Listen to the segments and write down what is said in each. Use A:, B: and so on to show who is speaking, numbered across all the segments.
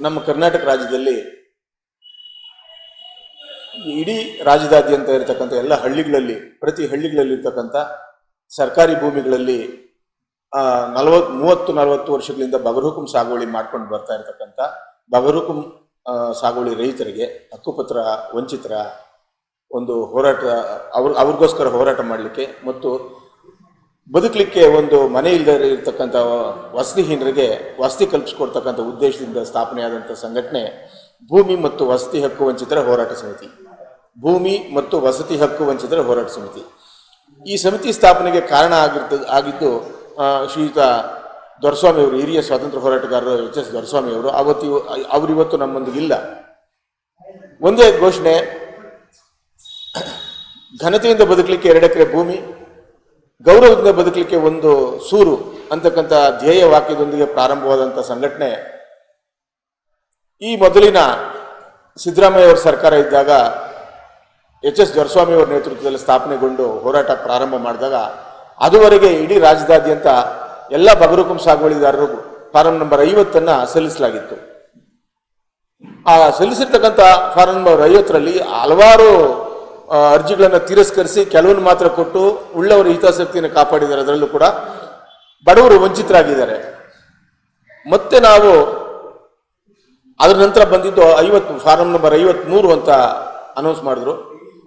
A: ನಮ್ಮ ಕರ್ನಾಟಕ ರಾಜ್ಯದಲ್ಲಿ ಇಡೀ ರಾಜ್ಯದಾದ್ಯಂತ ಇರತಕ್ಕಂಥ ಎಲ್ಲ ಹಳ್ಳಿಗಳಲ್ಲಿ, ಪ್ರತಿ ಹಳ್ಳಿಗಳಲ್ಲಿ ಇರ್ತಕ್ಕಂಥ ಸರ್ಕಾರಿ ಭೂಮಿಗಳಲ್ಲಿ ನಲವತ್, ಮೂವತ್ತು, ನಲವತ್ತು ವರ್ಷಗಳಿಂದ ಬಗರ್ಹುಕುಂ ಸಾಗುವಳಿ ಮಾಡ್ಕೊಂಡು ಬರ್ತಾ ಇರತಕ್ಕಂಥ ಬಗರ್ಹುಕುಂ ಸಾಗುವಳಿ ರೈತರಿಗೆ ಹಕ್ಕುಪತ್ರ ವಂಚಿತರ ಒಂದು ಹೋರಾಟ, ಅವ್ರ, ಅವ್ರಿಗೋಸ್ಕರ ಹೋರಾಟ ಮಾಡಲಿಕ್ಕೆ ಮತ್ತು ಬದುಕಲಿಕ್ಕೆ ಒಂದು ಮನೆ ಇಲ್ಲದೇ ಇರತಕ್ಕಂಥ ವಸತಿಹೀನರಿಗೆ ವಸತಿ ಕಲ್ಪಿಸ್ಕೊಡ್ತಕ್ಕಂಥ ಉದ್ದೇಶದಿಂದ ಸ್ಥಾಪನೆಯಾದಂಥ ಸಂಘಟನೆ ಭೂಮಿ ಮತ್ತು ವಸತಿ ಹಕ್ಕು ವಂಚಿತರ ಹೋರಾಟ ಸಮಿತಿ. ಭೂಮಿ ಮತ್ತು ವಸತಿ ಹಕ್ಕು ವಂಚಿತರ ಹೋರಾಟ ಸಮಿತಿ. ಈ ಸಮಿತಿ ಸ್ಥಾಪನೆಗೆ ಕಾರಣ ಆಗಿರ್ತ, ಆಗಿದ್ದು ಶ್ರೀಯುತ ದೊರಸ್ವಾಮಿ ಅವರು, ಹಿರಿಯ ಸ್ವಾತಂತ್ರ್ಯ ಹೋರಾಟಗಾರರು ಎಚ್ ಎಸ್ ದೊರಸ್ವಾಮಿ ಅವರು, ಅವತ್ತು ಅವರಿವತ್ತು ನಮ್ಮೊಂದಿಗೆ ಇಲ್ಲ. ಒಂದೇ ಘೋಷಣೆ, ಘನತೆಯಿಂದ ಬದುಕಲಿಕ್ಕೆ ಎರಡು ಎಕರೆ ಭೂಮಿ ಗೌರವದಿಂದ ಬದುಕಲಿಕ್ಕೆ ಒಂದು ಸೂರು ಅಂತಕ್ಕಂಥ ಧ್ಯೇಯ ವಾಕ್ಯದೊಂದಿಗೆ ಪ್ರಾರಂಭವಾದಂಥ ಸಂಘಟನೆ, ಈ ಮೊದಲಿನ ಸಿದ್ದರಾಮಯ್ಯ ಅವರ ಸರ್ಕಾರ ಇದ್ದಾಗ, ಎಚ್ ಎಸ್ ದೊರಸ್ವಾಮಿ ಅವರ ನೇತೃತ್ವದಲ್ಲಿ ಸ್ಥಾಪನೆಗೊಂಡು ಹೋರಾಟ ಪ್ರಾರಂಭ ಮಾಡಿದಾಗ, ಅದುವರೆಗೆ ಇಡೀ ರಾಜ್ಯದಾದ್ಯಂತ ಎಲ್ಲ ಬಗರುಕುಂ ಸಾಗುವಳಿದಾರರು ಫಾರಂ ನಂಬರ್ ಐವತ್ತನ್ನು ಸಲ್ಲಿಸಲಾಗಿತ್ತು. ಆ ಸಲ್ಲಿಸಿರ್ತಕ್ಕಂಥ ಫಾರಂ ನಂಬರ್ ಐವತ್ತರಲ್ಲಿ ಹಲವಾರು ಅರ್ಜಿಗಳನ್ನು ತಿರಸ್ಕರಿಸಿ ಕೆಲವನ್ನು ಮಾತ್ರ ಕೊಟ್ಟು ಉಳ್ಳವರ ಹಿತಾಸಕ್ತಿಯನ್ನು ಕಾಪಾಡಿದ್ದಾರೆ. ಅದರಲ್ಲೂ ಕೂಡ ಬಡವರು ವಂಚಿತರಾಗಿದ್ದಾರೆ. ಮತ್ತೆ ನಾವು ಅದರ ನಂತರ ಬಂದಿದ್ದು ಐವತ್ತು, ಫಾರಂ ನಂಬರ್ ಐವತ್ಮೂರು ಅಂತ ಅನೌನ್ಸ್ ಮಾಡಿದ್ರು.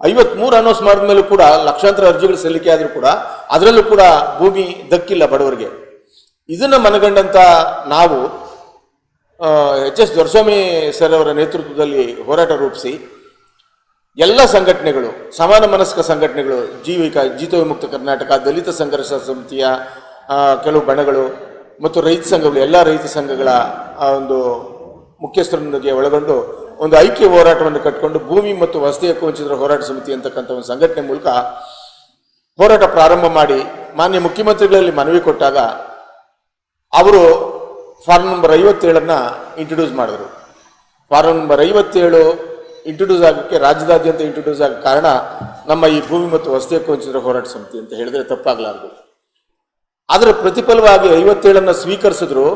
A: ಐವತ್ಮೂರು ಅನೌನ್ಸ್ ಮಾಡಿದ ಮೇಲೂ ಕೂಡ ಲಕ್ಷಾಂತರ ಅರ್ಜಿಗಳು ಸಲ್ಲಿಕೆ ಆದರೂ ಕೂಡ ಅದರಲ್ಲೂ ಕೂಡ ಭೂಮಿ ದಕ್ಕಿಲ್ಲ ಬಡವರಿಗೆ. ಇದನ್ನು ಮನಗಂಡಂತ ನಾವು ಎಚ್ ಎಸ್ ದೊರಸ್ವಾಮಿ ಸರ್ ಅವರ ನೇತೃತ್ವದಲ್ಲಿ ಹೋರಾಟ ರೂಪಿಸಿ ಎಲ್ಲ ಸಂಘಟನೆಗಳು ಸಮಾನ ಮನಸ್ಕ ಸಂಘಟನೆಗಳು ಜೀವಿಕ ಜೀತ ವಿಮುಕ್ತ ಕರ್ನಾಟಕ ದಲಿತ ಸಂಘರ್ಷ ಸಮಿತಿಯ ಕೆಲವು ಬಣಗಳು ಮತ್ತು ರೈತ ಸಂಘಗಳು ಎಲ್ಲ ರೈತ ಸಂಘಗಳ ಆ, ಒಂದು ಮುಖ್ಯಸ್ಥರೊಂದಿಗೆ ಒಳಗೊಂಡು ಒಂದು ಐಕ್ಯ ಹೋರಾಟವನ್ನು ಕಟ್ಟಿಕೊಂಡು ಭೂಮಿ ಮತ್ತು ವಸತಿ ಹಕ್ಕು ವಂಚಿತರ ಹೋರಾಟ ಸಮಿತಿ ಅಂತಕ್ಕಂಥ ಒಂದು ಸಂಘಟನೆ ಮೂಲಕ ಹೋರಾಟ ಪ್ರಾರಂಭ ಮಾಡಿ ಮಾನ್ಯ ಮುಖ್ಯಮಂತ್ರಿಗಳಲ್ಲಿ ಮನವಿ ಕೊಟ್ಟಾಗ ಅವರು ಫಾರ್ಮ್ ನಂಬರ್ ಐವತ್ತೇಳನ್ನು ಇಂಟ್ರೊಡ್ಯೂಸ್ ಮಾಡಿದ್ರು. ಫಾರ್ಮ್ ನಂಬರ್ ಐವತ್ತೇಳು ಇಂಟ್ರೊಡ್ಯೂಸ್ ಆಗೋಕ್ಕೆ, ರಾಜ್ಯದಾದ್ಯಂತ ಇಂಟ್ರೊಡ್ಯೂಸ್ ಆಗ ಕಾರಣ ನಮ್ಮ ಈ ಭೂಮಿ ಮತ್ತು ವಸತಿ ಹಕ್ಕು ವಂಚಿತರ ಹೋರಾಟ ಸಮಿತಿ ಅಂತ ಹೇಳಿದ್ರೆ ತಪ್ಪಾಗಲಾರದು. ಅದರ ಪ್ರತಿಫಲವಾಗಿ ಐವತ್ತೇಳನ್ನು ಸ್ವೀಕರಿಸಿದ್ರು,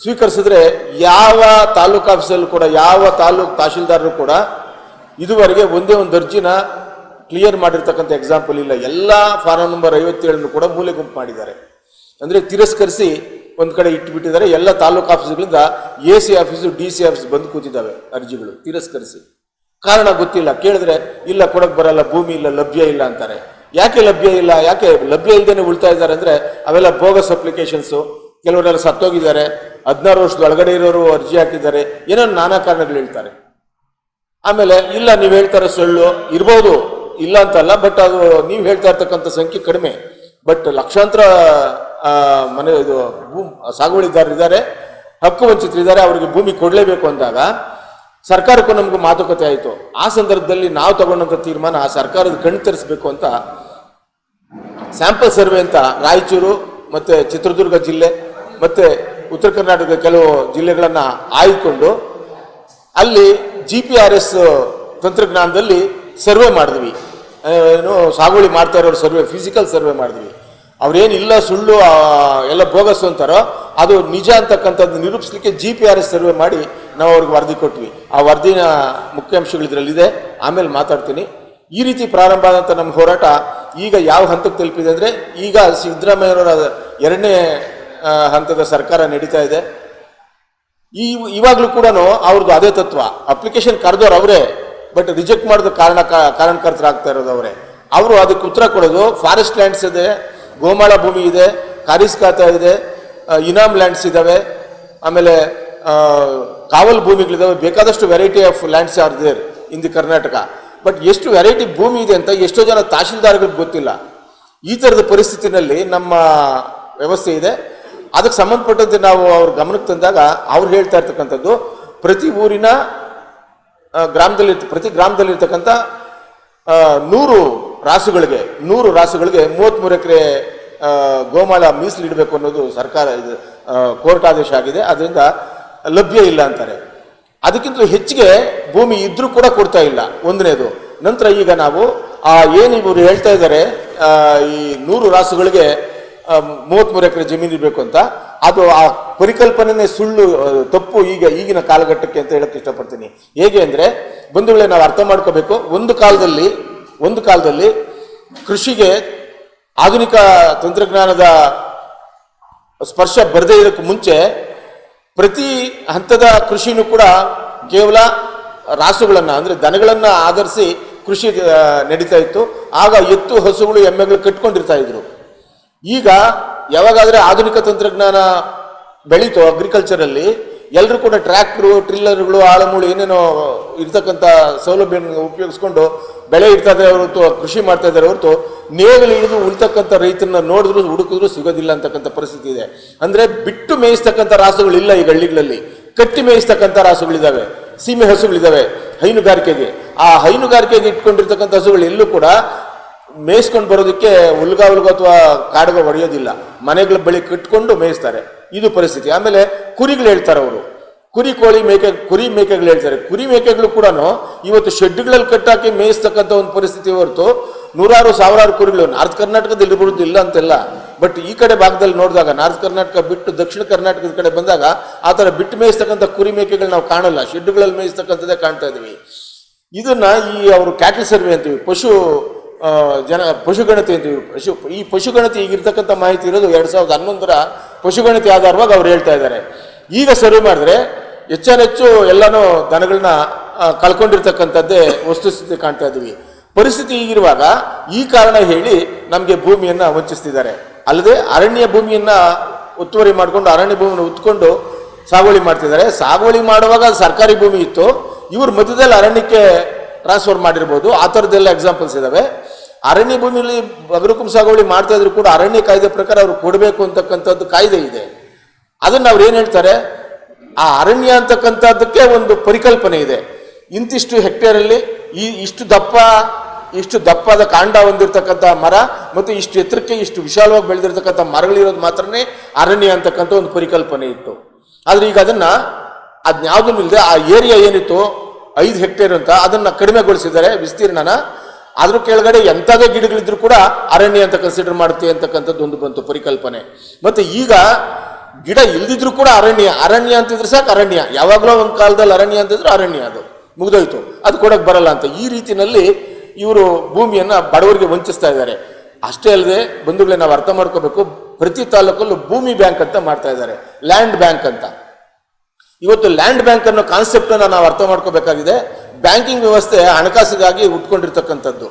A: ಸ್ವೀಕರಿಸಿದ್ರೆ ಯಾವ ತಾಲೂಕು ಆಫೀಸಲ್ಲೂ ಕೂಡ, ಯಾವ ತಾಲೂಕು ತಹಶೀಲ್ದಾರರು ಕೂಡ ಇದುವರೆಗೆ ಒಂದೇ ಒಂದು ಅರ್ಜಿನ ಕ್ಲಿಯರ್ ಮಾಡಿರ್ತಕ್ಕಂಥ ಎಕ್ಸಾಂಪಲ್ ಇಲ್ಲ. ಎಲ್ಲ ಫಾರಂ ನಂಬರ್ ಐವತ್ತೇಳನ್ನು ಕೂಡ ಮೂಲೆ ಗುಂಪು ಮಾಡಿದ್ದಾರೆ. ಅಂದರೆ ತಿರಸ್ಕರಿಸಿ ಒಂದು ಕಡೆ ಇಟ್ಟುಬಿಟ್ಟಿದ್ದಾರೆ ಎಲ್ಲ taluk ಆಫೀಸ್ಗಳಿಂದ A C office, D C office ಬಂದು ಕೂತಿದ್ದಾವೆ ಅರ್ಜಿಗಳು, ತಿರಸ್ಕರಿಸಿ. ಕಾರಣ ಗೊತ್ತಿಲ್ಲ. ಕೇಳಿದ್ರೆ, ಇಲ್ಲ ಕೊಡಕ್ ಬರಲ್ಲ, ಭೂಮಿ ಇಲ್ಲ, ಲಭ್ಯ ಇಲ್ಲ ಅಂತಾರೆ. ಯಾಕೆ ಲಭ್ಯ ಇಲ್ಲ, ಯಾಕೆ ಲಭ್ಯ ಇಲ್ಲದೇನೆ ಉಳ್ತಾ ಇದ್ದಾರೆ ಅಂದ್ರೆ, ಅವೆಲ್ಲ ಬೋಗಸ್ ಅಪ್ಲಿಕೇಶನ್ಸು. ಕೆಲವರೆಲ್ಲ ಸತ್ತೋಗಿದ್ದಾರೆ. ಹದಿನಾರು ವರ್ಷದ ಒಳಗಡೆ ಇರೋರು ಅರ್ಜಿ ಹಾಕಿದ್ದಾರೆ. ಏನೋ ನಾನಾ ಕಾರಣಗಳು ಹೇಳ್ತಾರೆ. ಆಮೇಲೆ, ಇಲ್ಲ, ನೀವು ಹೇಳ್ತಾರೆ ಸುಳ್ಳು ಇರ್ಬೋದು. ಇಲ್ಲ ಅಂತಲ್ಲ, ಬಟ್ ಅದು ನೀವು ಹೇಳ್ತಾ ಇರ್ತಕ್ಕಂಥ ಸಂಖ್ಯೆ ಕಡಿಮೆ. ಬಟ್ ಲಕ್ಷಾಂತರ ಮನೆ ಇದು ಭೂ ಸಾಗುವಳಿದಾರರು ಇದ್ದಾರೆ ಹಕ್ಕು ವಂಚಿತರಿದ್ದಾರೆ ಅವರಿಗೆ ಭೂಮಿ ಕೊಡಲೇಬೇಕು ಅಂದಾಗ ಸರ್ಕಾರಕ್ಕೂ ನಮಗೂ ಮಾತುಕತೆ ಆಯಿತು. ಆ ಸಂದರ್ಭದಲ್ಲಿ ನಾವು ತಗೊಂಡಂಥ ತೀರ್ಮಾನ ಆ ಸರ್ಕಾರದ ಕಣ್ಣು ತರಿಸ್ಬೇಕು ಅಂತ ಸ್ಯಾಂಪಲ್ ಸರ್ವೆ ಅಂತ ರಾಯಚೂರು ಮತ್ತೆ ಚಿತ್ರದುರ್ಗ ಜಿಲ್ಲೆ ಮತ್ತೆ ಉತ್ತರ ಕರ್ನಾಟಕದ ಕೆಲವು ಜಿಲ್ಲೆಗಳನ್ನು ಆಯ್ಕೊಂಡು ಅಲ್ಲಿ ಜಿ ಪಿ ಆರ್ ಎಸ್ ತಂತ್ರಜ್ಞಾನದಲ್ಲಿ ಸರ್ವೆ ಮಾಡಿದ್ವಿ. ಏನು ಸಾಗುವಳಿ ಮಾಡ್ತಾ ಇರೋರು ಸರ್ವೆ ಫಿಸಿಕಲ್ ಸರ್ವೆ ಮಾಡಿದ್ವಿ. ಅವ್ರೇನಿಲ್ಲ ಸುಳ್ಳು ಎಲ್ಲ ಬೋಗಸ್ ಅಂತಾರೋ ಅದು ನಿಜ ಅಂತಕ್ಕಂಥದ್ದು ನಿರೂಪಿಸ್ಲಿಕ್ಕೆ G P R S survey ಮಾಡಿ ನಾವು ಅವ್ರಿಗೆ ವರದಿ ಕೊಟ್ವಿ. ಆ ವರದಿನ ಮುಖ್ಯಾಂಶಗಳು ಇದರಲ್ಲಿದೆ. ಆಮೇಲೆ ಮಾತಾಡ್ತೀನಿ. ಈ ರೀತಿ ಪ್ರಾರಂಭ ಆದಂಥ ನಮ್ಮ ಹೋರಾಟ ಈಗ ಯಾವ ಹಂತಕ್ಕೆ ತಲುಪಿದೆ ಅಂದರೆ ಈಗ ಸಿದ್ದರಾಮಯ್ಯನವರ ಎರಡನೇ ಹಂತದ ಸರ್ಕಾರ ನಡೀತಾ ಇದೆ. ಈ, ಇವಾಗಲೂ ಕೂಡ ಅವ್ರದ್ದು ಅದೇ ತತ್ವ. ಅಪ್ಲಿಕೇಶನ್ ಕರೆದವ್ರು ಅವರೇ ಬಟ್ ರಿಜೆಕ್ಟ್ ಮಾಡಿದ ಕಾರಣ ಕಾರಣಕರ್ತರಾಗ್ತಾ ಇರೋದು ಅವರೇ. ಅವರು ಅದಕ್ಕೆ ಉತ್ತರ ಕೊಡೋದು ಫಾರೆಸ್ಟ್ ಲ್ಯಾಂಡ್ಸ್ ಇದೆ, ಗೋಮಾಳ ಭೂಮಿ ಇದೆ, ಖಾರಿಸ್ ಖಾತ ಇದೆ ಇನಾಮ್ ಲ್ಯಾಂಡ್ಸ್ ಇದ್ದಾವೆ ಆಮೇಲೆ ಕಾವಲ್ ಭೂಮಿಗಳಿದ್ದಾವೆ ಬೇಕಾದಷ್ಟು variety of lands are there in the Karnataka but ಎಷ್ಟು ವೆರೈಟಿ ಭೂಮಿ ಇದೆ ಅಂತ ಎಷ್ಟೋ ಜನ ತಹಶೀಲ್ದಾರ್ಗಳಿಗೆ ಗೊತ್ತಿಲ್ಲ. ಈ ಥರದ ಪರಿಸ್ಥಿತಿನಲ್ಲಿ ನಮ್ಮ ವ್ಯವಸ್ಥೆ ಇದೆ. ಅದಕ್ಕೆ ಸಂಬಂಧಪಟ್ಟಂತೆ ನಾವು ಅವ್ರ ಗಮನಕ್ಕೆ ತಂದಾಗ ಅವ್ರು ಹೇಳ್ತಾ ಇರ್ತಕ್ಕಂಥದ್ದು ಪ್ರತಿ ಊರಿನ ಗ್ರಾಮದಲ್ಲಿ ಪ್ರತಿ ಗ್ರಾಮದಲ್ಲಿ ಇರ್ತಕ್ಕಂಥ ಆ, ನೂರು ರಾಸುಗಳಿಗೆ ನೂರು ರಾಸುಗಳಿಗೆ ಮೂವತ್ತ್ಮೂರು ಎಕರೆ ಗೋಮಾಳ ಮೀಸಲಿಡಬೇಕು ಅನ್ನೋದು ಸರ್ಕಾರ ಇದು ಕೋರ್ಟ್ ಆದೇಶ ಆಗಿದೆ. ಅದರಿಂದ ಲಭ್ಯ ಇಲ್ಲ ಅಂತಾರೆ. ಅದಕ್ಕಿಂತಲೂ ಹೆಚ್ಚಿಗೆ ಭೂಮಿ ಇದ್ರೂ ಕೂಡ ಕೊಡ್ತಾ ಇಲ್ಲ. ಒಂದನೇದು. ನಂತರ ಈಗ ನಾವು, ಆ, ಏನು ಇವರು ಹೇಳ್ತಾ ಇದ್ದಾರೆ ಈ ನೂರು ರಾಸುಗಳಿಗೆ ಮೂವತ್ತ್ಮೂರು ಎಕರೆ ಜಮೀನು ಇರಬೇಕು ಅಂತ. ಅದು ಆ ಪರಿಕಲ್ಪನೆ ಸುಳ್ಳು ತಪ್ಪು ಈಗ ಈಗಿನ ಕಾಲಘಟ್ಟಕ್ಕೆ ಅಂತ ಹೇಳಕ್ಕೆ ಇಷ್ಟಪಡ್ತೀನಿ. ಹೇಗೆ ಅಂದರೆ, ಬಂಧುಗಳೇ ನಾವು ಅರ್ಥ ಮಾಡ್ಕೋಬೇಕು. ಒಂದು ಕಾಲದಲ್ಲಿ ಒಂದು ಕಾಲದಲ್ಲಿ ಕೃಷಿಗೆ ಆಧುನಿಕ ತಂತ್ರಜ್ಞಾನದ ಸ್ಪರ್ಶ ಬರದೇ ಇರೋಕ್ಕೆ ಮುಂಚೆ ಪ್ರತಿ ಹಂತದ ಕೃಷಿನೂ ಕೂಡ ಕೇವಲ ರಾಸುಗಳನ್ನು, ಅಂದರೆ ದನಗಳನ್ನು ಆಧರಿಸಿ ಕೃಷಿ ನಡೀತಾ ಇತ್ತು. ಆಗ ಎತ್ತು, ಹಸುಗಳು, ಎಮ್ಮೆಗಳು ಕಟ್ಕೊಂಡಿರ್ತಾ ಇದ್ರು. ಈಗ ಯಾವಾಗಾದರೆ ಆಧುನಿಕ ತಂತ್ರಜ್ಞಾನ ಬೆಳೀತು ಅಗ್ರಿಕಲ್ಚರಲ್ಲಿ ಎಲ್ಲರೂ ಕೂಡ ಟ್ರ್ಯಾಕ್ಟ್ರು, ಟ್ರಿಲ್ಲರ್ಗಳು, ಆಳಮೂಳು ಏನೇನೋ ಇರ್ತಕ್ಕಂಥ ಸೌಲಭ್ಯವನ್ನು ಉಪಯೋಗಿಸ್ಕೊಂಡು ಬೆಳೆ ಇಡ್ತಾ ಇದ್ದಾರೆ ಹೊರತು, ಕೃಷಿ ಮಾಡ್ತಾ ಇದ್ದಾರೆ ಹೊರತು, ನೇಗಿಲು ಹಿಡಿದು ಉಳಿತಕ್ಕಂಥ ರೈತರನ್ನ ನೋಡಿದ್ರು ಹುಡುಕಿದ್ರು ಸಿಗೋದಿಲ್ಲ ಅಂತಕ್ಕಂಥ ಪರಿಸ್ಥಿತಿ ಇದೆ. ಅಂದರೆ ಬಿಟ್ಟು ಮೇಯಿಸ್ತಕ್ಕಂಥ ರಾಸುಗಳಿಲ್ಲ ಈಗ ಹಳ್ಳಿಗಳಲ್ಲಿ ಕಟ್ಟಿ ಮೇಯಿಸ್ತಕ್ಕಂಥ ರಾಸುಗಳಿದ್ದಾವೆ ಸೀಮೆ ಹಸುಗಳಿದ್ದಾವೆ ಹೈನುಗಾರಿಕೆಗೆ. ಆ ಹೈನುಗಾರಿಕೆಗೆ ಇಟ್ಕೊಂಡಿರ್ತಕ್ಕಂಥ ಹಸುಗಳು ಎಲ್ಲೂ ಕೂಡ ಮೇಯಿಸ್ಕೊಂಡು ಬರೋದಕ್ಕೆ ಉಲ್ಗಾ ಉಲ್ಗ ಅಥವಾ ಕಾಡುಗ ಹೊಡೆಯೋದಿಲ್ಲ. ಮನೆಗಳ ಬಳಿ ಕಟ್ಕೊಂಡು ಮೇಯಿಸ್ತಾರೆ. ಇದು ಪರಿಸ್ಥಿತಿ. ಆಮೇಲೆ ಕುರಿಗಳು ಹೇಳ್ತಾರೆ ಅವರು. ಕುರಿ ಕೋಳಿ ಮೇಕೆ, ಕುರಿ ಮೇಕೆಗಳು ಹೇಳ್ತಾರೆ. ಕುರಿ ಮೇಕೆಗಳು ಕೂಡ ಇವತ್ತು ಶೆಡ್ಗಳಲ್ಲಿ ಕಟ್ಟಾಕಿ ಮೇಯಿಸ್ತಕ್ಕಂಥ ಒಂದು ಪರಿಸ್ಥಿತಿ ಹೊರತು ನೂರಾರು, ಸಾವಿರಾರು ಕುರಿಗಳು. ನಾರ್ತ್ ಕರ್ನಾಟಕದಲ್ಲಿ ಇರ್ಬೋದು, ಇಲ್ಲ ಅಂತೆಲ್ಲ. ಬಟ್ ಈ ಕಡೆ ಭಾಗದಲ್ಲಿ ನೋಡಿದಾಗ, ನಾರ್ತ್ ಕರ್ನಾಟಕ ಬಿಟ್ಟು ದಕ್ಷಿಣ ಕರ್ನಾಟಕದ ಕಡೆ ಬಂದಾಗ ಆ ಥರ ಬಿಟ್ಟು ಮೇಯಿಸ್ತಕ್ಕಂಥ ಕುರಿ ಮೇಕೆಗಳು ನಾವು ಕಾಣಲ್ಲ. ಶೆಡ್ಗಳಲ್ಲಿ ಮೇಯಿಸ್ತಕ್ಕಂಥದ್ದೇ ಕಾಣ್ತಾ ಇದ್ದೀವಿ. ಇದನ್ನ ಈ ಅವರು ಕ್ಯಾಟಲ್ ಸರ್ವೆ ಅಂತೀವಿ. ಪಶು ಜನ ಪಶುಗಣತಿ ಅಂತೀವಿ ಪಶು ಈ ಪಶುಗಣತಿ ಈಗಿರ್ತಕ್ಕಂಥ ಮಾಹಿತಿ ಇರೋದು ಎರಡು ಸಾವಿರದ ಹನ್ನೊಂದರ ಪಶುಗಣತಿ ಆಧಾರವಾಗಿ ಅವ್ರು ಹೇಳ್ತಾ ಇದ್ದಾರೆ. ಈಗ ಸರ್ವೆ ಮಾಡಿದ್ರೆ ಹೆಚ್ಚಾನೆಚ್ಚು ಎಲ್ಲಾನು ದನಗಳನ್ನ ಕಳ್ಕೊಂಡಿರ್ತಕ್ಕಂಥದ್ದೇ ವಸ್ತುಸ್ಥಿತಿ ಕಾಣ್ತಾ ಇದ್ದೀವಿ. ಪರಿಸ್ಥಿತಿ ಈಗಿರುವಾಗ ಈ ಕಾರಣ ಹೇಳಿ ನಮಗೆ ಭೂಮಿಯನ್ನು ವಂಚಿಸ್ತಿದ್ದಾರೆ ಅಲ್ಲದೆ ಅರಣ್ಯ ಭೂಮಿಯನ್ನು ಒತ್ತುವರಿ ಮಾಡಿಕೊಂಡು ಅರಣ್ಯ ಭೂಮಿಯನ್ನು ಉತ್ಕೊಂಡು ಸಾಗುವಳಿ ಮಾಡ್ತಿದ್ದಾರೆ. ಸಾಗುವಳಿ ಮಾಡುವಾಗ ಸರ್ಕಾರಿ ಭೂಮಿ ಇತ್ತು. ಇವ್ರ ಮಧ್ಯದಲ್ಲಿ ಅರಣ್ಯಕ್ಕೆ ಟ್ರಾನ್ಸ್ಫರ್ ಮಾಡಿರ್ಬೋದು. ಆ ಥರದ್ದೆಲ್ಲ ಎಕ್ಸಾಂಪಲ್ಸ್ ಇದಾವೆ. ಅರಣ್ಯ ಭೂಮಿಯಲ್ಲಿ ಬಗರುಕುಂ ಸಾಗುವಳಿ ಮಾಡ್ತಾ ಇದ್ರು ಕೂಡ ಅರಣ್ಯ ಕಾಯ್ದೆ ಪ್ರಕಾರ ಅವ್ರು ಕೊಡಬೇಕು ಅಂತಕ್ಕಂಥದ್ದು ಕಾಯ್ದೆ ಇದೆ. ಅದನ್ನ ಅವ್ರು ಏನು ಹೇಳ್ತಾರೆ? ಆ ಅರಣ್ಯ ಅಂತಕ್ಕಂಥದ್ದಕ್ಕೆ ಒಂದು ಪರಿಕಲ್ಪನೆ ಇದೆ. ಇಂತಿಷ್ಟು ಹೆಕ್ಟೇರಲ್ಲಿ ಈ ಇಷ್ಟು ದಪ್ಪ, ಇಷ್ಟು ದಪ್ಪದ ಕಾಂಡ ಹೊಂದಿರತಕ್ಕಂಥ ಮರ ಮತ್ತು ಇಷ್ಟು ಎತ್ತರಕ್ಕೆ ಇಷ್ಟು ವಿಶಾಲವಾಗಿ ಬೆಳೆದಿರ್ತಕ್ಕಂಥ ಮರಗಳಿರೋದು ಮಾತ್ರನೇ ಅರಣ್ಯ ಅಂತಕ್ಕಂಥ ಒಂದು ಪರಿಕಲ್ಪನೆ ಇತ್ತು. ಆದರೆ ಈಗ ಅದನ್ನ ಯಾವುದೂ ಇಲ್ಲದೆ ಆ ಏರಿಯಾ ಏನಿತ್ತು ಐದು ಹೆಕ್ಟೇರ್ ಅಂತ ಅದನ್ನ ಕಡಿಮೆಗೊಳಿಸಿದ್ದಾರೆ ವಿಸ್ತೀರ್ಣನ. ಅದ್ರ ಕೆಳಗಡೆ ಎಂಥದೇ ಗಿಡಗಳಿದ್ರು ಕೂಡ ಅರಣ್ಯ ಅಂತ ಕನ್ಸಿಡರ್ ಮಾಡ್ತೀವಿ ಅಂತಕ್ಕಂಥದ್ದು ಒಂದು ಬಂತು ಪರಿಕಲ್ಪನೆ. ಮತ್ತೆ ಈಗ ಗಿಡ ಇಲ್ದಿದ್ರು ಕೂಡ ಅರಣ್ಯ ಅರಣ್ಯ ಅಂತಿದ್ರೆ ಸಾಕು ಅರಣ್ಯ. ಯಾವಾಗಲೂ ಒಂದು ಕಾಲದಲ್ಲಿ ಅರಣ್ಯ ಅಂತಿದ್ರೆ ಅರಣ್ಯ ಅದು. ಮುಗ್ದೋಯ್ತು. ಅದು ಕೊಡಕ್ ಬರಲ್ಲ ಅಂತ. ಈ ರೀತಿಯಲ್ಲಿ ಇವರು ಭೂಮಿಯನ್ನು ಬಡವರಿಗೆ ವಂಚಿಸ್ತಾ ಇದ್ದಾರೆ. ಅಷ್ಟೇ ಅಲ್ಲದೆ ಬಂಧುಗಳೇ ನಾವು ಅರ್ಥ ಮಾಡ್ಕೋಬೇಕು. ಪ್ರತಿ ತಾಲೂಕಲ್ಲೂ ಭೂಮಿ ಬ್ಯಾಂಕ್ ಅಂತ ಮಾಡ್ತಾ ಇದ್ದಾರೆ. ಲ್ಯಾಂಡ್ ಬ್ಯಾಂಕ್ ಅಂತ. ಇವತ್ತು ಲ್ಯಾಂಡ್ ಬ್ಯಾಂಕ್ ಅನ್ನೋ ಕಾನ್ಸೆಪ್ಟ್ ಅನ್ನ ನಾವು ಅರ್ಥ ಮಾಡ್ಕೋಬೇಕಾಗಿದೆ. ಬ್ಯಾಂಕಿಂಗ್ ವ್ಯವಸ್ಥೆ ಹಣಕಾಸಿಗಾಗಿ ಉಟ್ಕೊಂಡಿರ್ತಕ್ಕಂಥದ್ದು.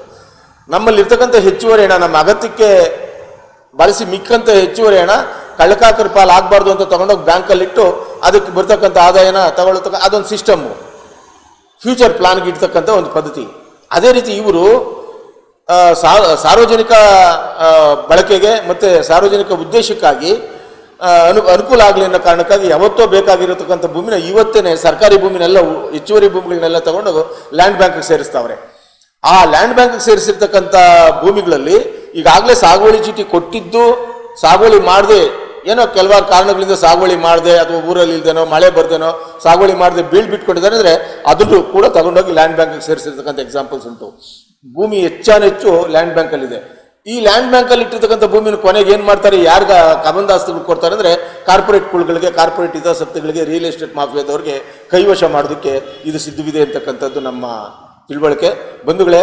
A: ನಮ್ಮಲ್ಲಿ ಇರ್ತಕ್ಕಂಥ ಹೆಚ್ಚುವರಿ ಹಣ, ನಮ್ಮ ಅಗತ್ಯಕ್ಕೆ ಬಳಸಿ ಮಿಕ್ಕಂತ ಹೆಚ್ಚುವರಿ ಹಣ ಕಳ್ಳಕಾಕರ ಪಾಲ್ ಆಗಬಾರ್ದು ಅಂತ ತಗೊಂಡೋಗಿ ಬ್ಯಾಂಕಲ್ಲಿ ಇಟ್ಟು ಅದಕ್ಕೆ ಬರ್ತಕ್ಕಂಥ ಆದಾಯನ ತಗೊಳ್ತಕ್ಕ ಅದೊಂದು ಸಿಸ್ಟಮ್ಮು ಫ್ಯೂಚರ್ ಪ್ಲಾನ್ಗೆ ಇಡ್ತಕ್ಕಂಥ ಒಂದು ಪದ್ಧತಿ. ಅದೇ ರೀತಿ ಇವರು ಸಾರ್ವಜನಿಕ ಬಳಕೆಗೆ ಮತ್ತು ಸಾರ್ವಜನಿಕ ಉದ್ದೇಶಕ್ಕಾಗಿ ಅನು, ಅನುಕೂಲ ಆಗಲಿ ಅನ್ನೋ ಕಾರಣಕ್ಕಾಗಿ ಯಾವತ್ತೋ ಬೇಕಾಗಿರತಕ್ಕಂಥ ಭೂಮಿನ ಇವತ್ತೇನೆ ಸರ್ಕಾರಿ ಭೂಮಿನೆಲ್ಲ ಹೆಚ್ಚುವರಿ ಭೂಮಿಗಳನ್ನೆಲ್ಲ ತಗೊಂಡು ಲ್ಯಾಂಡ್ ಬ್ಯಾಂಕ್ಗೆ ಸೇರಿಸ್ತಾವ್ರೆ. ಆ ಲ್ಯಾಂಡ್ ಬ್ಯಾಂಕ್ಗೆ ಸೇರಿಸಿರ್ತಕ್ಕಂಥ ಭೂಮಿಗಳಲ್ಲಿ ಈಗಾಗಲೇ ಸಾಗುವಳಿ ಚೀಟಿ ಕೊಟ್ಟಿದ್ದು ಸಾಗುವಳಿ ಮಾಡದೆ ಏನೋ ಕೆಲವಾರು ಕಾರಣಗಳಿಂದ ಸಾಗುವಳಿ ಮಾಡದೆ ಅಥವಾ ಊರಲ್ಲಿ ಇಲ್ದೇನೋ ಮಳೆ ಬರ್ದೇನೋ ಸಾಗುವಳಿ ಮಾಡದೆ ಬೀಳ್ ಬಿಟ್ಕೊಂಡಿದ್ದಾರೆ ಅಂದರೆ ಅದನ್ನು ಕೂಡ ತಗೊಂಡೋಗಿ ಲ್ಯಾಂಡ್ ಬ್ಯಾಂಕ್ಗೆ ಸೇರಿಸಿರ್ತಕ್ಕಂಥ ಎಕ್ಸಾಂಪಲ್ಸ್ ಉಂಟು. ಭೂಮಿ ಹೆಚ್ಚಾನೆಚ್ಚು ಲ್ಯಾಂಡ್ ಬ್ಯಾಂಕಲ್ಲಿದೆ ಈ ಲ್ಯಾಂಡ್ ಬ್ಯಾಂಕಲ್ಲಿ ಇಟ್ಟಿರ್ತಕ್ಕಂಥ ಭೂಮಿನ ಕೊನೆಗೆ ಏನು ಮಾಡ್ತಾರೆ? ಯಾರ್ಗ ಕಬಂದಾಸ್ತಗಳು ಕೊಡ್ತಾರೆ ಅಂದರೆ ಕಾರ್ಪೊರೇಟ್ ಕುಳ್ಗಳಿಗೆ, ಕಾರ್ಪೊರೇಟ್ ಹಿತಾಸಕ್ತಿಗಳಿಗೆ ರಿಯಲ್ ಎಸ್ಟೇಟ್ ಮಾಫಿಯಾದವ್ರಿಗೆ ಕೈವಶ ಮಾಡೋದಕ್ಕೆ ಇದು ಸಿದ್ಧವಿದೆ ಅಂತಕ್ಕಂಥದ್ದು ನಮ್ಮ ತಿಳುವಳಿಕೆ. ಬಂಧುಗಳೇ,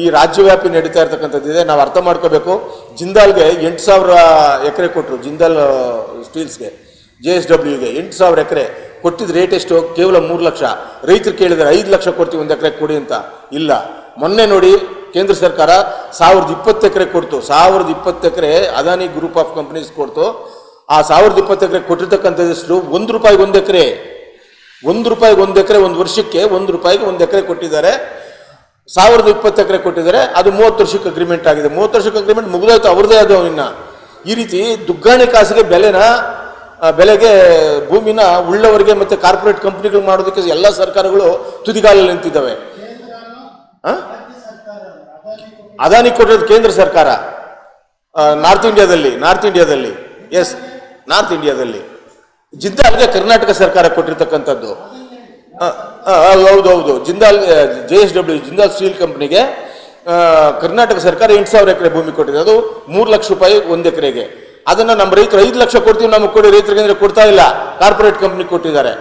A: ಈ ರಾಜ್ಯವ್ಯಾಪಿ ನಡೀತಾ ಇರ್ತಕ್ಕಂಥದ್ದಿದೆ ನಾವು ಅರ್ಥ ಮಾಡ್ಕೋಬೇಕು. ಜಿಂದಾಲ್ಗೆ ಎಂಟು ಸಾವಿರ ಎಕರೆ ಕೊಟ್ಟರು ಜಿಂದಾಲ್ ಸ್ಟೀಲ್ಸ್ಗೆ, ಜೆ ಎಸ್ ಡಬ್ಲ್ಯೂಗೆ ಎಂಟು ಸಾವಿರ ಎಕರೆ. ಕೊಟ್ಟಿದ್ದ ರೇಟ್ ಎಷ್ಟು? ಕೇವಲ ಮೂರು ಲಕ್ಷ. ರೈತರು ಕೇಳಿದರೆ ಐದು ಲಕ್ಷ ಕೊಡ್ತೀವಿ, ಒಂದು ಎಕರೆ ಕೊಡಿ ಅಂತ. ಇಲ್ಲ. ಮೊನ್ನೆ ನೋಡಿ ಕೇಂದ್ರ ಸರ್ಕಾರ ಸಾವಿರದ ಇಪ್ಪತ್ತು ಎಕರೆ ಕೊಡ್ತು. ಸಾವಿರದ ಇಪ್ಪತ್ತು ಎಕರೆ ಅದಾನಿ ಗ್ರೂಪ್ ಆಫ್ ಕಂಪ್ನೀಸ್ ಕೊಡ್ತು. ಆ ಸಾವಿರದ ಇಪ್ಪತ್ತು ಎಕರೆ ಕೊಟ್ಟಿರ್ತಕ್ಕಂಥದ್ದು ಒಂದು ರೂಪಾಯಿಗೆ ಒಂದು ಎಕರೆ. ಒಂದು ರೂಪಾಯಿಗೆ ಒಂದು ಎಕರೆ ಒಂದು ವರ್ಷಕ್ಕೆ ಒಂದು ರೂಪಾಯಿಗೆ ಒಂದು ಎಕರೆ ಕೊಟ್ಟಿದ್ದಾರೆ. ಸಾವಿರದ ಇಪ್ಪತ್ತು ಎಕರೆ ಕೊಟ್ಟಿದ್ದಾರೆ. ಅದು ಮೂವತ್ತು ವರ್ಷಕ್ಕೆ ಅಗ್ರಿಮೆಂಟ್ ಆಗಿದೆ. ಮೂವತ್ತು ವರ್ಷಕ್ಕೆ ಅಗ್ರಿಮೆಂಟ್ ಮುಗಿದೋಯ್ತು. ಅವ್ರದ್ದೇ ಅದು ಇನ್ನು. ಈ ರೀತಿ ದುಗ್ಗಾಣಿ ಕಾಸಿಗೆ ಬೆಲೆನ ಬೆಲೆಗೆ ಭೂಮಿನ ಉಳ್ಳವರಿಗೆ ಮತ್ತೆ ಕಾರ್ಪೊರೇಟ್ ಕಂಪ್ನಿಗಳು ಮಾಡೋದಕ್ಕೆ ಎಲ್ಲ ಸರ್ಕಾರಗಳು ತುದಿಗಾಲಲ್ಲಿ ನಿಂತಿದ್ದಾವೆ. ಆ? ಅದಾನಿ ಕೊಟ್ಟಿರೋದು ಕೇಂದ್ರ ಸರ್ಕಾರ. ನಾರ್ತ್ ಇಂಡಿಯಾದಲ್ಲಿ ನಾರ್ತ್ ಇಂಡಿಯಾದಲ್ಲಿ ಎಸ್ ನಾರ್ತ್ ಇಂಡಿಯಾದಲ್ಲಿ. ಜಿಂದಾಲ್ಗೆ ಕರ್ನಾಟಕ ಸರ್ಕಾರ ಕೊಟ್ಟಿರ್ತಕ್ಕಂಥದ್ದು. ಹೌದೌದು Jindal J S W Jindal steel ಕಂಪ್ನಿಗೆ ಕರ್ನಾಟಕ ಸರ್ಕಾರ ಎಂಟು ಸಾವಿರ ಎಕರೆ ಭೂಮಿ ಕೊಟ್ಟಿದೆ. ಅದು ಮೂರು ಲಕ್ಷ ರೂಪಾಯಿ ಒಂದು ಎಕರೆಗೆ. ಅದನ್ನು ನಮ್ಮ ರೈತರು ಐದು ಲಕ್ಷ ಕೊಡ್ತೀವಿ, ನಮಗೆ ಕೊಡಿ. ರೈತರಿಗೆ ಅಂದರೆ ಕೊಡ್ತಾ ಇಲ್ಲ. ಕಾರ್ಪೊರೇಟ್ ಕಂಪ್ನಿ ಕೊಟ್ಟಿದ್ದಾರೆ.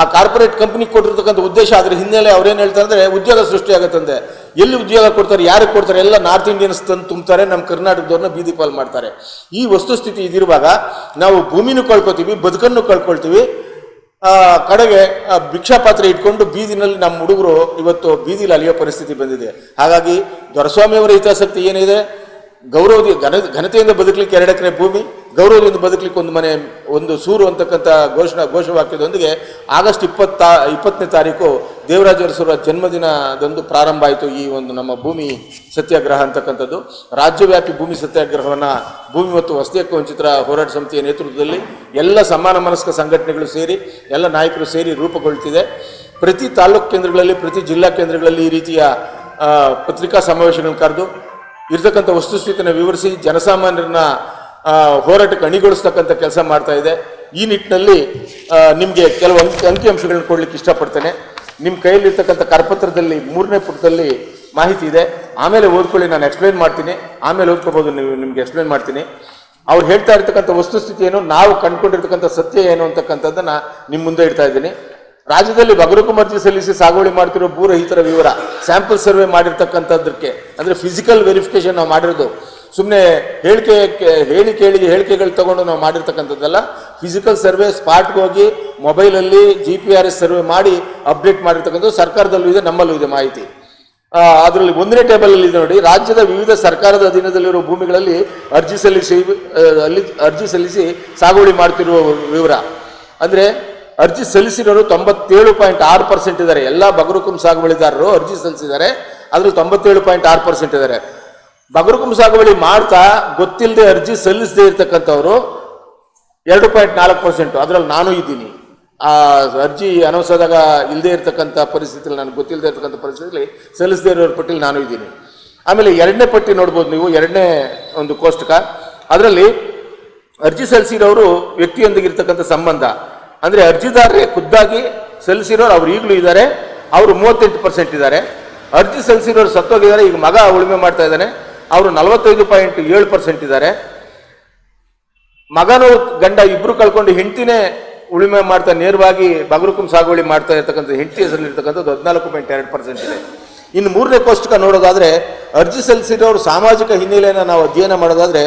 A: ಆ ಕಾರ್ಪೊರೇಟ್ ಕಂಪ್ನಿ ಕೊಟ್ಟಿರ್ತಕ್ಕಂಥ ಉದ್ದೇಶ ಅದ್ರ ಹಿನ್ನೆಲೆ ಅವ್ರೇನು ಹೇಳ್ತಾರೆ ಅಂದ್ರೆ ಉದ್ಯೋಗ ಸೃಷ್ಟಿಯಾಗುತ್ತಂತೆ ಎಲ್ಲಿ ಉದ್ಯೋಗ ಕೊಡ್ತಾರೆ, ಯಾರಿಗೆ ಕೊಡ್ತಾರೆ, ಎಲ್ಲ ನಾರ್ತ್ ಇಂಡಿಯನ್ಸ್ ತಂದು ತುಂಬ್ತಾರೆ ನಮ್ಮ ಕರ್ನಾಟಕದವ್ರನ್ನ ಬೀದಿ ಪಾಲ್ ಮಾಡ್ತಾರೆ. ಈ ವಸ್ತುಸ್ಥಿತಿ ಇದಿರುವಾಗ ನಾವು ಭೂಮಿನೂ ಕಳ್ಕೊತೀವಿ, ಬದುಕನ್ನು ಕಳ್ಕೊಳ್ತೀವಿ. ಕಡೆಗೆ ಭಿಕ್ಷಾ ಪಾತ್ರ ಇಟ್ಕೊಂಡು ಬೀದಿನಲ್ಲಿ ನಮ್ಮ ಹುಡುಗರು ಇವತ್ತು ಬೀದಿಲಿ ಅಲಿಯೋ ಪರಿಸ್ಥಿತಿ ಬಂದಿದೆ. ಹಾಗಾಗಿ ದೊರಸ್ವಾಮಿಯವರ ಹಿತಾಸಕ್ತಿ ಏನಿದೆ? ಗೌರವದಿ ಘನ, ಘನತೆಯಿಂದ ಬದುಕಲಿಕ್ಕೆ ಎರಡು ಎಕರೆ ಭೂಮಿ, ಗೌರವದಿಂದ ಬದುಕಲಿಕ್ಕೆ ಒಂದು ಮನೆ, ಒಂದು ಸೂರು ಅಂತಕ್ಕಂಥ ಘೋಷಣೆ, ಘೋಷವಾಕ್ಯದೊಂದಿಗೆ ಆಗಸ್ಟ್ ಇಪ್ಪತ್ತ, ಇಪ್ಪತ್ತನೇ ತಾರೀಕು ದೇವರಾಜ ಅರಸರ ಜನ್ಮದಿನದಂದು ಪ್ರಾರಂಭ ಆಯಿತು ಈ ಒಂದು ನಮ್ಮ ಭೂಮಿ ಸತ್ಯಾಗ್ರಹ ಅಂತಕ್ಕಂಥದ್ದು. ರಾಜ್ಯವ್ಯಾಪಿ ಭೂಮಿ ಸತ್ಯಾಗ್ರಹವನ್ನು ಭೂಮಿ ಮತ್ತು ವಸತಿ ವಂಚಿತರ ಹೋರಾಟ ಸಮಿತಿಯ ನೇತೃತ್ವದಲ್ಲಿ ಎಲ್ಲ ಸಮಾನ ಮನಸ್ಕ ಸಂಘಟನೆಗಳು ಸೇರಿ, ಎಲ್ಲ ನಾಯಕರು ಸೇರಿ ರೂಪುಗೊಳ್ತಿದೆ. ಪ್ರತಿ ತಾಲೂಕು ಕೇಂದ್ರಗಳಲ್ಲಿ, ಪ್ರತಿ ಜಿಲ್ಲಾ ಕೇಂದ್ರಗಳಲ್ಲಿ ಈ ರೀತಿಯ ಪತ್ರಿಕಾ ಸಮಾವೇಶಗಳನ್ನು ಕರೆದು ಇರ್ತಕ್ಕಂಥ ವಸ್ತುಸ್ಥಿತಿನ ವಿವರಿಸಿ ಜನಸಾಮಾನ್ಯರನ್ನ ಹೋರಾಟಕ್ಕೆ ಅಣಿಗೊಳಿಸ್ತಕ್ಕಂಥ ಕೆಲಸ ಮಾಡ್ತಾ ಇದೆ. ಈ ನಿಟ್ಟಿನಲ್ಲಿ ನಿಮಗೆ ಕೆಲವು ಅಂಕಿ ಅಂಕಿಅಂಶಗಳನ್ನ ಕೊಡ್ಲಿಕ್ಕೆ ಇಷ್ಟಪಡ್ತೇನೆ. ನಿಮ್ಮ ಕೈಯಲ್ಲಿರ್ತಕ್ಕಂಥ ಕರಪತ್ರದಲ್ಲಿ ಮೂರನೇ ಪುಟದಲ್ಲಿ ಮಾಹಿತಿ ಇದೆ. ಆಮೇಲೆ ಓದ್ಕೊಳ್ಳಿ, ನಾನು ಎಕ್ಸ್ಪ್ಲೈನ್ ಮಾಡ್ತೀನಿ. ಆಮೇಲೆ ಓದ್ಕೋಬೋದು ನೀವು ನಿಮ್ಗೆ ಎಕ್ಸ್ಪ್ಲೈನ್ ಮಾಡ್ತೀನಿ. ಅವ್ರು ಹೇಳ್ತಾ ಇರ್ತಕ್ಕಂಥ ವಸ್ತುಸ್ಥಿತಿ ಏನು, ನಾವು ಕಂಡುಕೊಂಡಿರ್ತಕ್ಕಂಥ ಸತ್ಯ ಏನು ಅಂತಕ್ಕಂಥದ್ದನ್ನು ನಿಮ್ಮ ಮುಂದೆ ಇಡ್ತಾ ಇದ್ದೀನಿ. ರಾಜ್ಯದಲ್ಲಿ ಬಗರುಕು ಮರ್ಜಿ ಸಲ್ಲಿಸಿ ಸಾಗುವಳಿ ಮಾಡ್ತಿರೋ ಭೂರಹಿತರ ವಿವರ ಸ್ಯಾಂಪಲ್ ಸರ್ವೆ ಮಾಡಿರ್ತಕ್ಕಂಥದ್ದಕ್ಕೆ ಅಂದರೆ ಫಿಸಿಕಲ್ ವೆರಿಫಿಕೇಶನ್ ನಾವು ಮಾಡಿರೋದು. ಸುಮ್ಮನೆ ಹೇಳಿಕೆ, ಹೇಳಿ ಕೇಳಿ ಹೇಳಿಕೆಗಳು ತಗೊಂಡು ನಾವು ಮಾಡಿರ್ತಕ್ಕಂಥದ್ದಲ್ಲ. ಫಿಸಿಕಲ್ ಸರ್ವೆ ಸ್ಪಾಟ್ಗೆ ಹೋಗಿ ಮೊಬೈಲಲ್ಲಿ G P R S survey ಮಾಡಿ ಅಪ್ಡೇಟ್ ಮಾಡಿರ್ತಕ್ಕಂಥದ್ದು. ಸರ್ಕಾರದಲ್ಲೂ ಇದೆ, ನಮ್ಮಲ್ಲೂ ಇದೆ ಮಾಹಿತಿ. ಅದರಲ್ಲಿ ಒಂದನೇ ಟೇಬಲಲ್ಲಿ ಇದೆ ನೋಡಿ, ರಾಜ್ಯದ ವಿವಿಧ ಸರ್ಕಾರದ ಅಧೀನದಲ್ಲಿರುವ ಭೂಮಿಗಳಲ್ಲಿ ಅರ್ಜಿ ಸಲ್ಲಿಸಿ ಅಲ್ಲಿ ಅರ್ಜಿ ಸಲ್ಲಿಸಿ ಸಾಗುವಳಿ ಮಾಡ್ತಿರುವ ವಿವರ. ಅಂದ್ರೆ ಅರ್ಜಿ ಸಲ್ಲಿಸಿರೋರು ತೊಂಬತ್ತೇಳು ಪಾಯಿಂಟ್ ಆರು ಪರ್ಸೆಂಟ್ ಇದ್ದಾರೆ. ಎಲ್ಲ ಬಗರುಕುಂ ಸಾಗುವಳಿದಾರರು ಅರ್ಜಿ ಸಲ್ಲಿಸಿದ್ದಾರೆ. ಅದ್ರಲ್ಲಿ ತೊಂಬತ್ತೇಳು ಪಾಯಿಂಟ್ ಆರು ಪರ್ಸೆಂಟ್ ಇದ್ದಾರೆ. ಬಗರುಕುಂ ಸಾಗುವಳಿ ಮಾಡ್ತಾ ಗೊತ್ತಿಲ್ಲದೆ ಅರ್ಜಿ ಸಲ್ಲಿಸದೆ ಇರ್ತಕ್ಕಂಥವ್ರು ಎರಡು ಪಾಯಿಂಟ್ ನಾಲ್ಕು ಪರ್ಸೆಂಟು. ಅದರಲ್ಲಿ ನಾನು ಇದ್ದೀನಿ. ಆ ಅರ್ಜಿ ಅನೌನ್ಸ್ ಆದಾಗ ಇಲ್ಲದೆ ಇರತಕ್ಕಂಥ ಪರಿಸ್ಥಿತಿಯಲ್ಲಿ ನನಗೆ ಗೊತ್ತಿಲ್ಲದೆ ಇರತಕ್ಕಂಥ ಪರಿಸ್ಥಿತಿಯಲ್ಲಿ ಸಲ್ಲಿಸದೇ ಇರೋರ ಪಟ್ಟಿಲಿ ನಾನು ಇದ್ದೀನಿ. ಆಮೇಲೆ ಎರಡನೇ ಪಟ್ಟಿ ನೋಡ್ಬೋದು ನೀವು, ಎರಡನೇ ಒಂದು ಕೋಷ್ಟಕ. ಅದರಲ್ಲಿ ಅರ್ಜಿ ಸಲ್ಲಿಸಿರೋರು ವ್ಯಕ್ತಿಯೊಂದಿಗೆ ಇರ್ತಕ್ಕಂಥ ಸಂಬಂಧ. ಅಂದ್ರೆ ಅರ್ಜಿದಾರರೇ ಖುದ್ದಾಗಿ ಸಲ್ಲಿಸಿರೋರು ಅವ್ರು ಈಗಲೂ ಇದ್ದಾರೆ. ಅವರು ಮೂವತ್ತೆಂಟು ಪರ್ಸೆಂಟ್ ಇದ್ದಾರೆ. ಅರ್ಜಿ ಸಲ್ಲಿಸಿರೋರು ಸತ್ತೋಗಿದ್ದಾರೆ. ಈಗ ಮಗ ಉಳುಮೆ ಮಾಡ್ತಾ ಇದ್ದಾನೆ. ಅವರು ನಲವತ್ತೈದು ಪಾಯಿಂಟ್ ಏಳು ಪರ್ಸೆಂಟ್ ಇದ್ದಾರೆ. ಮಗನು ಗಂಡ ಇಬ್ಬರು ಕಳ್ಕೊಂಡು ಹೆಂಡತಿನೇ ಉಳುಮೆ ಮಾಡ್ತಾ ನೇರವಾಗಿ ಬಗರುಕುಂ ಸಾಗುವಳಿ ಮಾಡ್ತಾ ಇರ್ತಕ್ಕಂಥ ಹೆಂಡತಿ ಹೆಸರಲ್ಲಿ ಇರ್ತಕ್ಕಂಥದ್ದು ಹದಿನಾಲ್ಕು ಪಾಯಿಂಟ್ ಎರಡು ಪರ್ಸೆಂಟ್ ಇದೆ. ಇನ್ನು ಮೂರನೇ ಕೋಷ್ಟಕ ನೋಡೋದಾದ್ರೆ ಅರ್ಜಿ ಸಲ್ಲಿಸಿರೋರು ಸಾಮಾಜಿಕ ಹಿನ್ನೆಲೆಯನ್ನು ನಾವು ಅಧ್ಯಯನ ಮಾಡೋದಾದ್ರೆ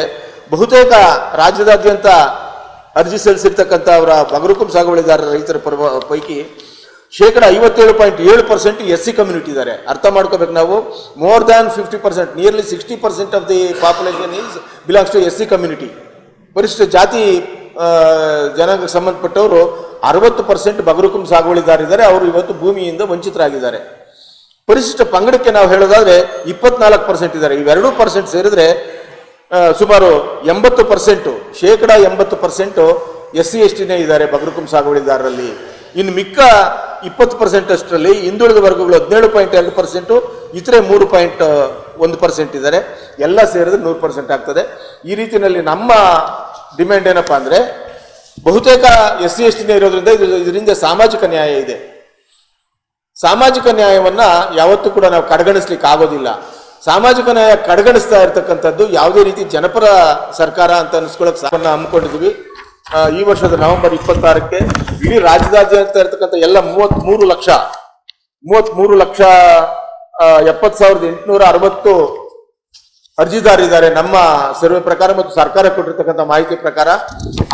A: ಬಹುತೇಕ ರಾಜ್ಯದಾದ್ಯಂತ ಅರ್ಜಿ ಸಲ್ಲಿಸಿರ್ತಕ್ಕಂಥ ಅವರ ಬಗರುಕುಂ ಸಾಗುವಳಿದಾರರ ರೈತರ ಪರ್ವ, ಪೈಕಿ ಶೇಕಡ ಐವತ್ತೇಳು ಪಾಯಿಂಟ್ ಏಳು ಪರ್ಸೆಂಟ್ ಎಸ್ ಸಿ ಕಮ್ಯುನಿಟಿ ಇದ್ದಾರೆ. ಅರ್ಥ ಮಾಡ್ಕೋಬೇಕು ನಾವು. More than fifty percent nearly sixty percent of the population is belongs to S C community ಪರಿಶಿಷ್ಟ ಜಾತಿ ಜನಕ್ಕೆ ಸಂಬಂಧಪಟ್ಟವರು ಅರವತ್ತು ಪರ್ಸೆಂಟ್ ಬಗರುಕುಂ ಸಾಗುವಳಿದಾರಿದ್ದಾರೆ. ಅವರು ಇವತ್ತು ಭೂಮಿಯಿಂದ ವಂಚಿತರಾಗಿದ್ದಾರೆ. ಪರಿಶಿಷ್ಟ ಪಂಗಡಕ್ಕೆ ನಾವು ಹೇಳೋದಾದ್ರೆ ಇಪ್ಪತ್ನಾಲ್ಕು ಪರ್ಸೆಂಟ್ ಇದ್ದಾರೆ. ಇವೆರಡೂ ಪರ್ಸೆಂಟ್ ಸೇರಿದ್ರೆ ಸುಮಾರು ಎಂಬತ್ತು ಪರ್ಸೆಂಟು, ಶೇಕಡ ಎಂಬತ್ತು ಪರ್ಸೆಂಟು ಎಸ್ ಸಿ ಎಸ್ ಟಿನೇ ಇದ್ದಾರೆ ಬಗರುಕುಂ ಸಾಗುವಳಿದಾರರಲ್ಲಿ. ಇನ್ನು ಮಿಕ್ಕ ಇಪ್ಪತ್ತು ಪರ್ಸೆಂಟ್ ಅಷ್ಟರಲ್ಲಿ ಹಿಂದುಳಿದ ವರ್ಗಗಳು ಹದಿನೇಳು ಪಾಯಿಂಟ್ ಎರಡು ಪರ್ಸೆಂಟು, ಇತರೆ ಮೂರು ಪಾಯಿಂಟ್ ಒಂದು ಪರ್ಸೆಂಟ್ ಇದ್ದಾರೆ. ಎಲ್ಲ ಸೇರಿದ್ರೆ ನೂರು ಪರ್ಸೆಂಟ್ ಆಗ್ತದೆ. ಈ ರೀತಿಯಲ್ಲಿ ನಮ್ಮ ಡಿಮ್ಯಾಂಡ್ ಏನಪ್ಪಾ ಅಂದರೆ, ಬಹುತೇಕ ಎಸ್ ಸಿ ಎಸ್ ಟಿನೇ ಇರೋದ್ರಿಂದ ಇದು ಇದರಿಂದ ಸಾಮಾಜಿಕ ನ್ಯಾಯ ಇದೆ. ಸಾಮಾಜಿಕ ನ್ಯಾಯವನ್ನು ಯಾವತ್ತೂ ಕೂಡ ನಾವು ಕಡೆಗಣಿಸ್ಲಿಕ್ಕೆ ಆಗೋದಿಲ್ಲ. ಸಾಮಾಜಿಕ ನ್ಯಾಯ ಕಡೆಗಣಿಸ್ತಾ ಇರತಕ್ಕಂಥದ್ದು ಯಾವುದೇ ರೀತಿ ಜನಪರ ಸರ್ಕಾರ ಅಂತ ಅನಿಸ್ಕೊಳ್ಳೋಕೆ ಸಾವನ್ನ ಹಮ್ಮಿಕೊಂಡಿದ್ವಿ. ಈ ವರ್ಷದ ನವೆಂಬರ್ ಇಪ್ಪತ್ತಾರಕ್ಕೆ ಇಡೀ ರಾಜ್ಯದಾದ್ಯಂತ ಇರತಕ್ಕಂಥ ಎಲ್ಲ ಮೂವತ್ತ್ ಲಕ್ಷ ಮೂವತ್ತ್ ಲಕ್ಷ ಎಪ್ಪತ್ತು ಸಾವಿರದ ಎಂಟುನೂರ ಅರವತ್ತು ಅರ್ಜಿದಾರಿದ್ದಾರೆ ನಮ್ಮ ಸರ್ವೆ ಪ್ರಕಾರ ಮತ್ತು ಸರ್ಕಾರ ಕೊಟ್ಟಿರ್ತಕ್ಕಂಥ ಮಾಹಿತಿ ಪ್ರಕಾರ.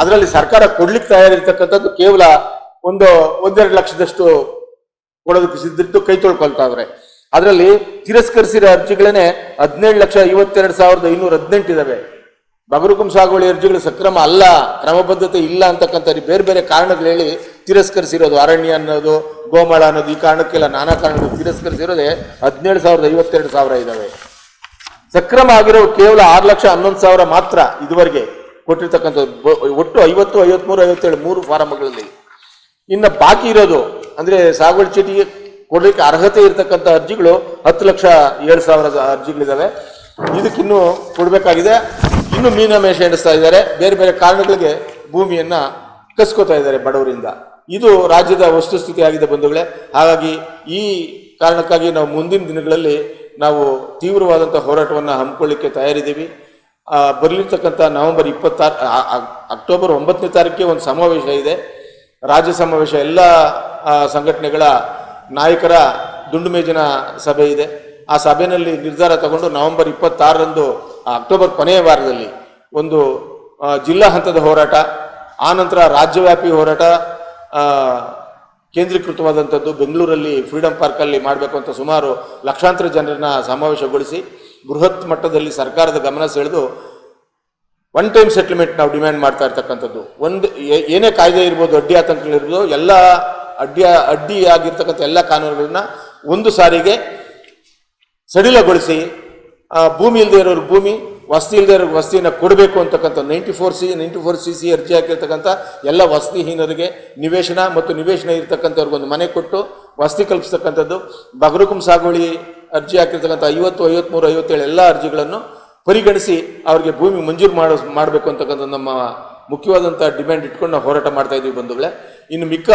A: ಅದರಲ್ಲಿ ಸರ್ಕಾರ ಕೊಡ್ಲಿಕ್ಕೆ ತಯಾರಿರ್ತಕ್ಕಂಥದ್ದು ಕೇವಲ ಒಂದು, ಒಂದೆರಡು ಲಕ್ಷದಷ್ಟು ಕೊಡೋದಕ್ಕೆ ಸಿದ್ಧಿಟ್ಟು ಕೈ ತೊಳ್ಕೊಳ್ತಾ ಇದ್ರೆ. ಅದರಲ್ಲಿ ತಿರಸ್ಕರಿಸಿರೋ ಅರ್ಜಿಗಳೇನೆ ಹದಿನೇಳು ಲಕ್ಷ ಐವತ್ತೆರಡು ಸಾವಿರದ ಐನೂರ ಹದಿನೆಂಟು ಇದಾವೆ. ಬಗರುಕುಂ ಸಾಗುವಳಿ ಅರ್ಜಿಗಳು ಸಕ್ರಮ ಅಲ್ಲ, ಕ್ರಮಬದ್ಧತೆ ಇಲ್ಲ ಅಂತಕ್ಕಂಥ ಬೇರೆ ಬೇರೆ ಕಾರಣಗಳು ಹೇಳಿ ತಿರಸ್ಕರಿಸಿರೋದು. ಅರಣ್ಯ ಅನ್ನೋದು, ಗೋಮಾಳ ಅನ್ನೋದು, ಈ ಕಾರಣಕ್ಕೆಲ್ಲ ನಾನಾ ಕಾರಣಗಳು ತಿರಸ್ಕರಿಸಿರೋದೇ ಹದಿನೇಳು ಸಾವಿರದ ಐವತ್ತೆರಡು ಸಾವಿರ ಇದ್ದಾವೆ ಸಕ್ರಮ ಆಗಿರೋ ಕೇವಲ ಆರು ಲಕ್ಷ ಹನ್ನೊಂದು ಸಾವಿರ ಮಾತ್ರ ಇದುವರೆಗೆ ಕೊಟ್ಟಿರ್ತಕ್ಕಂಥದ್ದು. ಒಟ್ಟು ಐವತ್ತು, ಐವತ್ಮೂರು, ಐವತ್ತೇಳು ಮೂರು ಫಾರಮ್ಗಳಲ್ಲಿ ಇನ್ನು ಬಾಕಿ ಇರೋದು ಅಂದರೆ ಸಾಗುವಳಿ ಚೀಟಿಗೆ ಕೊಡ್ಲಿಕ್ಕೆ ಅರ್ಹತೆ ಇರತಕ್ಕಂಥ ಅರ್ಜಿಗಳು ಹತ್ತು ಲಕ್ಷ ಏಳು ಸಾವಿರ ಅರ್ಜಿಗಳಿದ್ದಾವೆ. ಇದಕ್ಕಿನ್ನೂ ಕೊಡಬೇಕಾಗಿದೆ. ಇನ್ನು ಮೀನಮೇಷ ಎಣಿಸ್ತಾ ಇದ್ದಾರೆ. ಬೇರೆ ಬೇರೆ ಕಾರಣಗಳಿಗೆ ಭೂಮಿಯನ್ನು ಕಸ್ಕೋತಾ ಇದ್ದಾರೆ ಬಡವರಿಂದ. ಇದು ರಾಜ್ಯದ ವಸ್ತುಸ್ಥಿತಿ ಆಗಿದೆ ಬಂಧುಗಳೇ. ಹಾಗಾಗಿ ಈ ಕಾರಣಕ್ಕಾಗಿ ನಾವು ಮುಂದಿನ ದಿನಗಳಲ್ಲಿ ನಾವು ತೀವ್ರವಾದಂಥ ಹೋರಾಟವನ್ನು ಹಮ್ಮಿಕೊಳ್ಳಿಕ್ಕೆ ತಯಾರಿದ್ದೀವಿ. ಬರಲಿರ್ತಕ್ಕಂಥ ನವೆಂಬರ್ ಇಪ್ಪತ್ತಾರು ಅಕ್ಟೋಬರ್ ಒಂಬತ್ತನೇ ತಾರೀಕಿಗೆ ಒಂದು ಸಮಾವೇಶ ಇದೆ. ರಾಜ್ಯ ಸಮಾವೇಶ, ಎಲ್ಲ ಸಂಘಟನೆಗಳ ನಾಯಕರ ದುಂಡು ಮೇಜಿನ ಸಭೆ ಇದೆ. ಆ ಸಭೆಯಲ್ಲಿ ನಿರ್ಧಾರ ತಗೊಂಡು ನವೆಂಬರ್ ಇಪ್ಪತ್ತಾರರಂದು ಅಕ್ಟೋಬರ್ ಕೊನೆಯ ವಾರದಲ್ಲಿ ಒಂದು ಜಿಲ್ಲಾ ಹಂತದ ಹೋರಾಟ ಆನಂತರ ರಾಜ್ಯವ್ಯಾಪಿ ಹೋರಾಟ ಕೇಂದ್ರೀಕೃತವಾದಂಥದ್ದು ಬೆಂಗಳೂರಲ್ಲಿ ಫ್ರೀಡಂ ಪಾರ್ಕಲ್ಲಿ ಮಾಡಬೇಕು ಅಂತ ಸುಮಾರು ಲಕ್ಷಾಂತರ ಜನರನ್ನ ಸಮಾವೇಶಗೊಳಿಸಿ ಬೃಹತ್ ಮಟ್ಟದಲ್ಲಿ ಸರ್ಕಾರದ ಗಮನ ಸೆಳೆದು ಒನ್ ಟೈಮ್ ಸೆಟ್ಲ್ಮೆಂಟ್ ನಾವು ಡಿಮ್ಯಾಂಡ್ ಮಾಡ್ತಾ ಇರ್ತಕ್ಕಂಥದ್ದು. ಒಂದು ಏನೇ ಕಾಯ್ದೆ ಇರ್ಬೋದು, ಅಡ್ಡಿ ಆತಂಕಗಳಿರ್ಬೋದು, ಎಲ್ಲ ಅಡ್ಡಿ, ಅಡ್ಡಿಯಾಗಿರ್ತಕ್ಕಂಥ ಎಲ್ಲ ಕಾನೂನುಗಳನ್ನ ಒಂದು ಸಾರಿಗೆ ಸಡಿಲಗೊಳಿಸಿ ಭೂಮಿ ಇಲ್ಲದೆ ಇರೋರು ಭೂಮಿ, ವಸತಿ ಇಲ್ಲದೆ ಇರೋ ವಸತಿಯನ್ನು ಕೊಡಬೇಕು ಅಂತಕ್ಕಂಥ ninety four C ninety four C C ಅರ್ಜಿ ಹಾಕಿರ್ತಕ್ಕಂಥ ಎಲ್ಲ ವಸತಿಹೀನರಿಗೆ ನಿವೇಶನ ಮತ್ತು ನಿವೇಶನ ಇರ್ತಕ್ಕಂಥವ್ರಿಗೆ ಒಂದು ಮನೆ ಕೊಟ್ಟು ವಸತಿ ಕಲ್ಪಿಸ್ತಕ್ಕಂಥದ್ದು, ಬಗರುಕುಂ ಸಾಗುವಳಿ ಅರ್ಜಿ ಹಾಕಿರ್ತಕ್ಕಂಥ ಐವತ್ತು ಐವತ್ತ್ಮೂರು ಐವತ್ತೇಳು ಎಲ್ಲ ಅರ್ಜಿಗಳನ್ನು ಪರಿಗಣಿಸಿ ಅವರಿಗೆ ಭೂಮಿ ಮಂಜೂರು ಮಾಡೋ, ಮಾಡಬೇಕು ಅಂತಕ್ಕಂಥ ನಮ್ಮ ಮುಖ್ಯವಾದಂಥ ಡಿಮ್ಯಾಂಡ್ ಇಟ್ಕೊಂಡು ನಾವು ಹೋರಾಟ ಮಾಡ್ತಾ ಇದ್ದೀವಿ ಬಂಧುಗಳೇ. ಇನ್ನು ಮಿಕ್ಕ